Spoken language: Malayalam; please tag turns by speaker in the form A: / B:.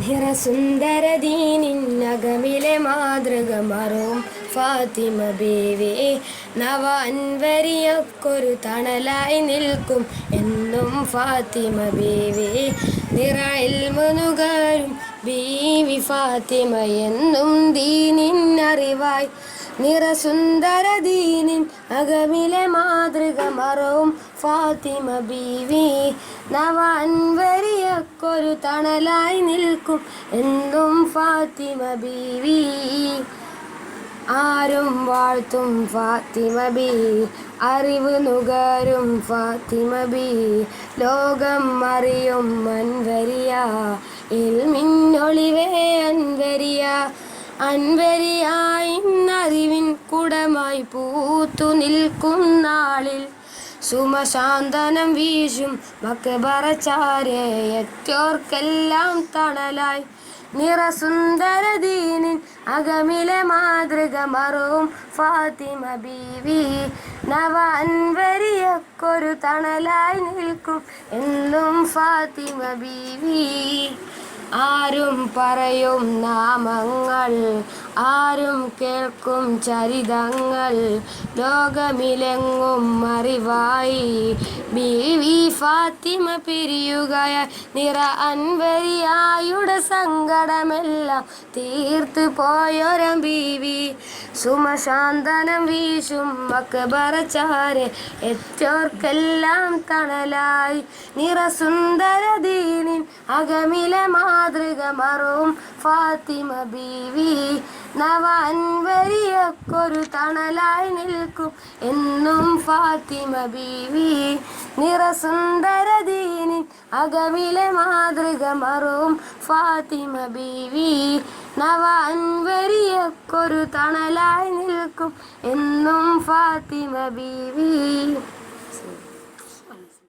A: നിറസുന്ദരദീനിന്നകമിലെ മാതൃക മറും ഫാത്തിമ ബേവേ നവ അൻവരിയൊക്കൊരു തണലായി നിൽക്കും എന്നും ഫാത്തിമ ബേവേ. നിറയിൽ മുനുകാരും ബീവി ഫാത്തിമ എന്നും ദീനിന്നറിവായി നിറസുന്ദര ദീനിൻ അകമിലെ മാതൃക മറവും ഫാത്തിമ ബീവി. നവ അൻവരിയൊക്കൊരു തണലായി നിൽക്കും എന്നും ഫാത്തിമ ബീവി. ആരും വാഴ്ത്തും ഫാത്തിമ ബി. അറിവ് നുകരും ഫാത്തിമ ബി. ലോകം അറിയും മൻവരിയ ഇൽമിന്നൊളിവേ അൻവരിയായി അറിവിൻ കുടമായി പൂത്തു നിൽക്കും നാളിൽ. സുമശാന്തനം വീശും മക്കബറച്ചാരയറ്റോർക്കെല്ലാം തണലായി. നിറസുന്ദര ദീനിൻ അകമിലെ മാതൃക മറവും ഫാത്തിമ ബീവി. നവ അൻവരിയൊക്കൊരു തണലായി നിൽക്കും എന്നും ഫാത്തിമ ബീവി. ആരും പറയും നാമങ്ങൾ ആരും കേൾക്കും ചരിതങ്ങൾ. ലോകമിലെങ്ങും അറിവായി ബീവി ഫാത്തിമ പിരിയുകയാൽ നിറ അൻവരിയായുടെ സങ്കടമെല്ലാം തീർത്തു പോയൊരം ബീവി. സുമശാന്തനം വീശും മക്കബറച്ചാരെ എറ്റോർക്കെല്ലാം തണലായി. നിറസുന്ദര ദീനിൻ അകമിലെ മാതൃക മറവും ഫാത്തിമ ബീവി. നവ അൻവരിയൊക്കൊരു തണലായി നിൽക്കും എന്നും ഫാത്തിമ ബീവി. നിറസുന്ദര ദീനിൻ അകമിലെ മാതൃക മറും ഫാത്തിമ ബീവി. നവ അൻവരിയൊക്കൊരു തണലായി നിൽക്കും എന്നും ഫാത്തിമ ബീവി.